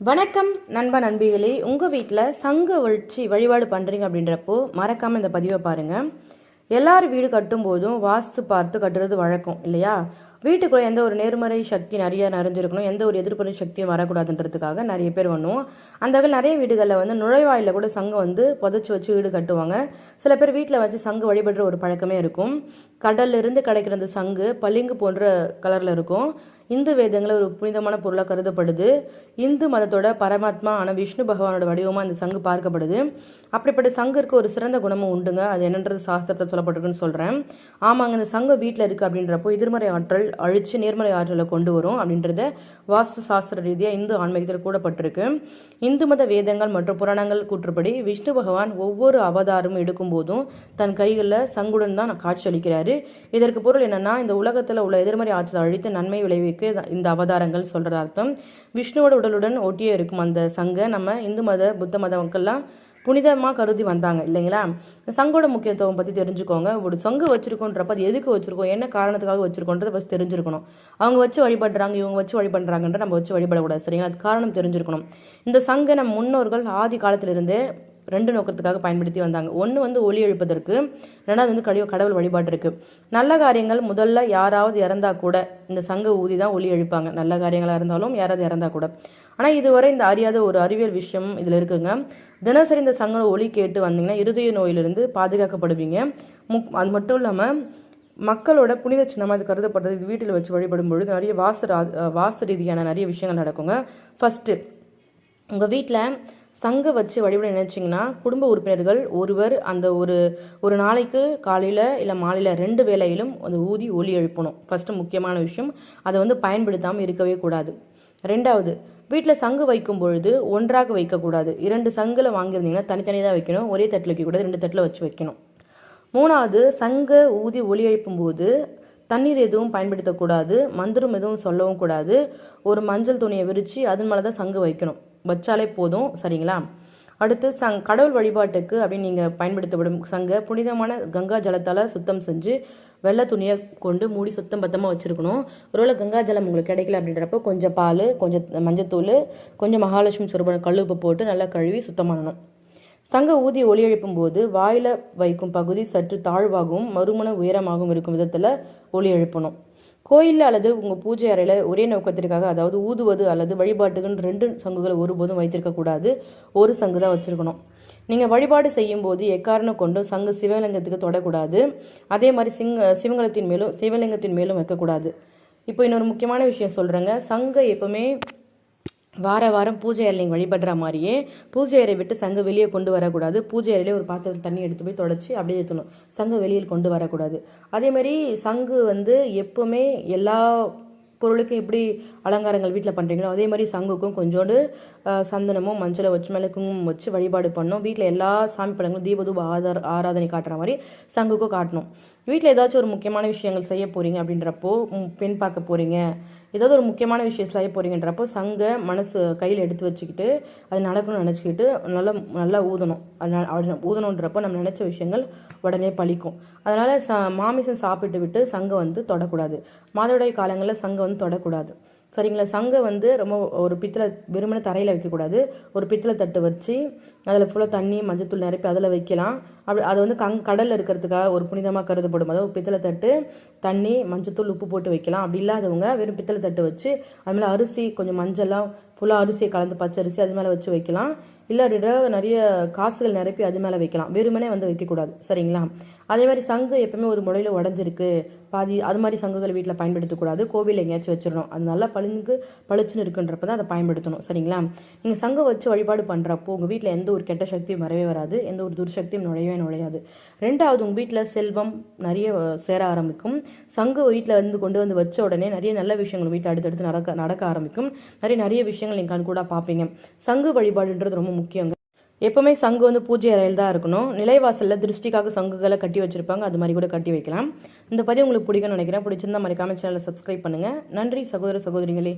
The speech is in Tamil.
வணக்கம் நண்ப நண்பிகளே. உங்கள் வீட்டில் சங்கு வச்சு வழிபாடு பண்ணுறீங்க அப்படின்றப்போ மறக்காமல் இந்த பதிவை பாருங்கள் எல்லார் வீடு கட்டும்போதும் வாஸ்து பார்த்து கட்டுறது வழக்கம் இல்லையா? வீட்டுக்குள்ளே எந்த ஒரு நேர்மறை சக்தி நிறைய நிறைஞ்சிருக்கணும் எந்த ஒரு எதிர்ப்பு சக்தியும் வரக்கூடாதுன்றதுக்காக நிறைய பேர் பண்ணுவோம். அந்த வகையில் நிறைய வீடுகளில் வந்து நுழைவாயில் கூட சங்கம் வந்து புதைச்சி வச்சு வீடு கட்டுவாங்க. சில பேர் வீட்டில் வச்சு சங்கு வழிபடுற ஒரு பழக்கமே இருக்கும். கடல்லிருந்து கிடைக்கிற அந்த சங்கு பளிங்கு போன்ற கலரில் இருக்கும். இந்து வேதங்களில் ஒரு புனிதமான பொருளாக கருதப்படுது. இந்து மதத்தோட பரமாத்மா ஆன விஷ்ணு பகவானோட வடிவமாக அந்த சங்கு பார்க்கப்படுது. அப்படிப்பட்ட சங்கிற்கு ஒரு சிறந்த குணமும் உண்டுங்க. அது என்னன்றது சாஸ்திரத்தை சொல்லப்பட்டிருக்குன்னு சொல்கிறேன் ஆமாங்க இந்த சங்கு வீட்டில் இருக்குது அப்படின்றப்போ எதிர்மறை ஆற்றல் அழித்து நேர்மறை ஆற்றலை கொண்டு வரும் அப்படின்றத வாஸ்து சாஸ்திர ரீதியாக இந்து ஆன்மீகத்தில் கூடப்பட்டிருக்கு இந்து மத வேதங்கள் மற்றும் புராணங்கள் கூற்றுப்படி விஷ்ணு பகவான் ஒவ்வொரு அவதாரமும் எடுக்கும் போதும் தன் கைகளில் சங்குடன் தான் காட்சி அளிக்கிறாரு. இதற்கு பொருள் என்னன்னா இந்த உலகத்தில் உள்ள எதிர்மறை ஆற்றலை அழித்து நன்மை விளைவிக்க இந்த அவதாரங்கள் சொல்றது அர்த்தம் விஷ்ணுவோட உடலுடன் ஒட்டியே இருக்கும் அந்த சங்கை நம்ம இந்து மத புத்த மத மக்கள்லாம் புனிதமாக கருதி வந்தாங்க இல்லைங்களா? சங்கோட முக்கியத்துவம் பற்றி தெரிஞ்சுக்கோங்க. ஒரு சங்கு வச்சுருக்கோன்றப்ப அது எதுக்கு வச்சுருக்கோம்? என்ன காரணத்துக்காக வச்சுருக்கோன்றது ஃபஸ்ட் தெரிஞ்சிருக்கணும். அவங்க வச்சு வழிபடுறாங்க இவங்க வச்சு வழிபடுறாங்கன்ற நம்ம வச்சு வழிபடக்கூடாது சரிங்களா? அது காரணம் தெரிஞ்சிருக்கணும். இந்த சங்கை நம்ம முன்னோர்கள் ஆதி காலத்திலிருந்தே ரெண்டு நோக்கத்துக்காக பயன்படுத்தி வந்தாங்க. ஒன்று வந்து ஒளி எழுப்பதற்கு ரெண்டாவது வந்து கழிவு கடவுள் வழிபாட்டிற்கு. நல்ல காரியங்கள் முதல்ல யாராவது இறந்தா கூட இந்த சங்க ஊதி தான் ஒளி எழுப்பாங்க. நல்ல காரியங்களாக இருந்தாலும் யாராவது இறந்தா கூட. ஆனால் இதுவரை இந்த அறியாத ஒரு அறிவியல் விஷயம் இதில் இருக்குங்க. தினசரி இந்த சங்கல ஒளி கேட்டு வந்தீங்கன்னா இருதய நோயிலிருந்து பாதுகாக்கப்படுவீங்க. முக் அது மட்டும் இல்லாமல் மக்களோட புனித சின்னமாக இது கருதப்படுறது இது வீட்டில் வச்சு வழிபடும் பொழுது நிறைய வாஸ்து ரா- வாஸ்து ரீதியான நிறைய விஷயங்கள் நடக்குங்க. ஃபஸ்ட்டு உங்கள் வீட்டில் சங்க வச்சு வழிபட நினச்சிங்கன்னா குடும்ப உறுப்பினர்கள் ஒருவர் அந்த ஒரு ஒரு நாளைக்கு காலையில் இல்லை மாலையில் ரெண்டு வேளையிலும் அந்த ஊதி ஒலி எழுப்பணும். ஃபஸ்ட்டு முக்கியமான விஷயம். அதை வந்து பயன்படுத்தாமல் இருக்கவே கூடாது. ரெண்டாவது வீட்டில் சங்கு வைக்கும் பொழுது ஒன்றாக வைக்கக்கூடாது. இரண்டு சங்கில் வாங்கியிருந்தீங்கன்னா தனித்தனி தான் வைக்கணும். ஒரே தட்டில் வைக்கக்கூடாது. ரெண்டு தட்டில் வச்சு வைக்கணும். மூணாவது சங்கை ஊதி ஒலி எழுப்பும் போது தண்ணீர் எதுவும் பயன்படுத்தக்கூடாது. மந்திரம் எதுவும் சொல்லவும் கூடாது. ஒரு மஞ்சள் துணியை விரித்து அதன் மேலே தான் சங்கு வைக்கணும். வச்சாலே போதும். சரிங்களா? அடுத்து சங் கடவுள் வழிபாட்டுக்கு அப்படின்னு நீங்கள் பயன்படுத்தப்படும் சங்க புனிதமான கங்கா ஜலத்தால் சுத்தம் செஞ்சு வெள்ளை துணியை கொண்டு மூடி சுத்தம் பத்தமாக வச்சுருக்கணும். ஒருவேளை கங்கா ஜலம் உங்களுக்கு கிடைக்கல அப்படின்றப்போ கொஞ்சம் பால் கொஞ்சம் மஞ்சத்தூள் கொஞ்சம் மகாலட்சுமி சொருபன கல்லுப்பு போட்டு நல்லா கழுவி சுத்தம் பண்ணணும். சங்க ஊதி ஒலி எழுப்பும் போது வாயில வைக்கும் பகுதி சற்று தாழ்வாகவும் மறுமண உயரமாகவும் இருக்கும் விதத்தில் ஒளி எழுப்பணும். கோயிலில் அல்லது உங்கள் பூஜை அறையில் ஒரே நோக்கத்திற்காக அதாவது ஊதுவது அல்லது வழிபாட்டுக்குன்னு ரெண்டு சங்குகளை ஒருபோதும் வைத்திருக்கக்கூடாது ஒரு சங்கு தான் வச்சுருக்கணும். நீங்கள் வழிபாடு செய்யும்போது எக்காரணம் கொண்டும் சங்கு சிவலிங்கத்துக்கு தொடக்கூடாது. அதே மாதிரி சிங்க சிவங்கலத்தின் மேலும் சிவலிங்கத்தின் மேலும் வைக்கக்கூடாது. இப்போ இன்னொரு முக்கியமான விஷயம் சொல்கிறேங்க சங்கை எப்போவுமே வார வாரம் பூஜை அறையில் நீங்கள் வழிபடுற மாதிரியே பூஜை அறை விட்டு சங்கு வெளியே கொண்டு வரக்கூடாது. பூஜை அறையிலே ஒரு பாத்திரத்தில் தண்ணி எடுத்து போய் தொடச்சி அப்படியே ஏற்றணும் சங்கு வெளியில் கொண்டு வரக்கூடாது. அதேமாரி சங்கு வந்து எப்பவுமே எல்லா பொருளுக்கும் எப்படி அலங்காரங்கள் வீட்டில் பண்ணுறீங்களோ அதே மாதிரி சங்குக்கும் கொஞ்சோண்டு சந்தனமும் மஞ்சளை வச்சு மேலே குங்குமம் வச்சு வழிபாடு பண்ணணும். வீட்டில் எல்லா சாமி படங்களும் தீபதூப ஆதார ஆராதனை காட்டுற மாதிரி சங்குக்கும் காட்டணும். வீட்டில் ஏதாச்சும் ஒரு முக்கியமான விஷயங்கள் செய்ய போகிறீங்க அப்படின்றப்போ பெண் பார்க்க போகிறீங்க ஏதாவது ஒரு முக்கியமான விஷயம் செய்ய போகிறீங்கன்றப்போ சங்கை மனசு கையில் எடுத்து வச்சுக்கிட்டு அது நடக்கணும்னு நினச்சிக்கிட்டு நல்லா நல்லா ஊதணும். அது அப்படி ஊதணுன்றப்போ நம்ம நினச்ச விஷயங்கள் உடனே பழிக்கும். அதனால் ச மாமிசம் சாப்பிட்டு விட்டு சங்கை வந்து தொடக்கூடாது. மாதவிடாய் காலங்களில் சங்கை வந்து தொடக்கூடாது. சரிங்களா சங்கை வந்து ரொம்ப ஒரு பித்தளை வெறுமனே தரையில் வைக்கக்கூடாது. ஒரு பித்தளை தட்டு வச்சு அதில் ஃபுல்லாக தண்ணி மஞ்சத்தூள் நிரப்பி அதில் வைக்கலாம். அப்படி அது வந்து கங் கடலில் இருக்கிறதுக்காக ஒரு புனிதமாக கருதப்படும். அதாவது பித்தளை தட்டு தண்ணி மஞ்சத்தூள் உப்பு போட்டு வைக்கலாம். அப்படி இல்லாதவங்க வெறும் பித்தளை தட்டு வச்சு அதுமாதிரி அரிசி கொஞ்சம் மஞ்சள்லாம் ஃபுல்லாக அரிசியை கலந்து பச்சரிசி அது மேலே வச்சு வைக்கலாம். இல்லை நிறைய காசுகள் நிரப்பி அது மேலே வைக்கலாம். வெறுமனே வந்து வைக்கக்கூடாது. சரிங்களா? அதே மாதிரி சங்கு எப்பவுமே ஒரு முறையில் உடஞ்சிருக்கு. பாதி அது மாதிரி சங்குகள் வீட்டில் பயன்படுத்தக்கூடாது. கோவிலில் எங்கேயாச்சும் வச்சிடணும். அது நல்லா பளிங்கு பளிச்சுன்னு இருக்குன்றப்ப தான் அதை பயன்படுத்தணும். சரிங்களா? நீங்கள் சங்கு வச்சு வழிபாடு பண்ணுறப்போ உங்கள் வீட்டில் எந்த ஒரு கெட்ட சக்தியும் வரவே வராது. எந்த ஒரு துர்சக்தியும் நுழையவே நுழையாது. ரெண்டாவது உங்கள் வீட்டில் செல்வம் நிறைய சேர ஆரம்பிக்கும். சங்கு வீட்டில் வந்து கொண்டு வந்து வச்ச உடனே நிறைய நல்ல விஷயங்கள் வீட்டில் அடுத்தடுத்து நடக்க நடக்க ஆரம்பிக்கும். நிறைய நிறைய விஷயங்கள் நீங்கள் கண் கூட பார்ப்பீங்க சங்கு வழிபாடுன்றது ரொம்ப முக்கியங்க. எப்பவுமே சங்கு வந்து பூஜை அறையில் தான் இருக்கணும். நிலைவாசலில் திருஷ்டிக்காக சங்குகளை கட்டி வச்சிருப்பாங்க. அது மாதிரி கூட கட்டி வைக்கலாம். இந்த பதிவு உங்களுக்கு பிடிக்கும்னு நினைக்கிறேன். பிடிச்சிருந்தா மறக்காம சேனலை சப்ஸ்கிரைப் பண்ணுங்க. நன்றி சகோதர சகோதரிகளே.